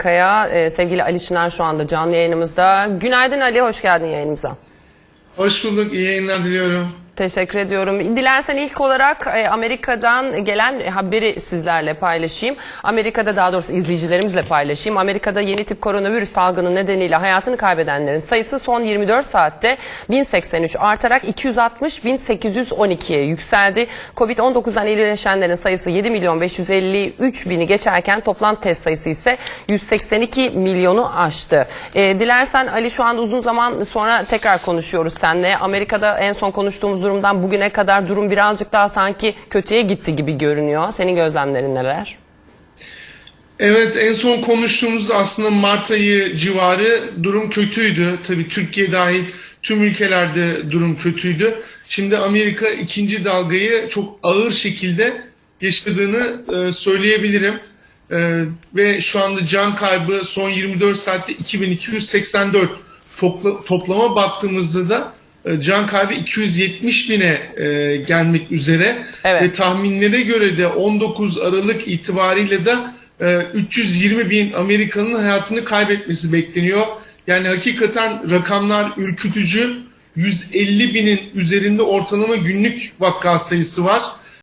Kaya, e, sevgili Ali Çınar şu anda canlı yayınımızda. Günaydın Ali, hoş geldin yayınımıza. Hoş bulduk, iyi yayınlar diliyorum. Teşekkür ediyorum. Dilersen ilk olarak e, Amerika'dan gelen haberi sizlerle paylaşayım. Amerika'da daha doğrusu izleyicilerimizle paylaşayım. Amerika'da yeni tip koronavirüs salgını nedeniyle hayatını kaybedenlerin sayısı son 24 saatte 1083 artarak 260.812'ye yükseldi. Covid-19'dan iyileşenlerin sayısı 7 milyon 553 bini geçerken toplam test sayısı ise 182 milyonu aştı. E, dilersen Ali şu anda uzun zaman sonra tekrar konuşuyoruz seninle. Amerika'da en son konuştuğumuz durumdan bugüne kadar durum birazcık daha sanki kötüye gitti gibi görünüyor. Senin gözlemlerin neler? Evet, en son konuştuğumuz aslında Mart ayı civarı durum kötüydü. Tabii Türkiye dahil tüm ülkelerde durum kötüydü. Şimdi Amerika ikinci dalgayı çok ağır şekilde yaşadığını e, söyleyebilirim. E, ve şu anda can kaybı son 24 saatte 2284 Topla, toplama baktığımızda da can kaybı 270 bine e, gelmek üzere Evet. ve tahminlere göre de 19 Aralık itibariyle de e, 320 bin Amerikanın hayatını kaybetmesi bekleniyor. Yani hakikaten rakamlar ürkütücü. 150 binin üzerinde ortalama günlük vaka sayısı var.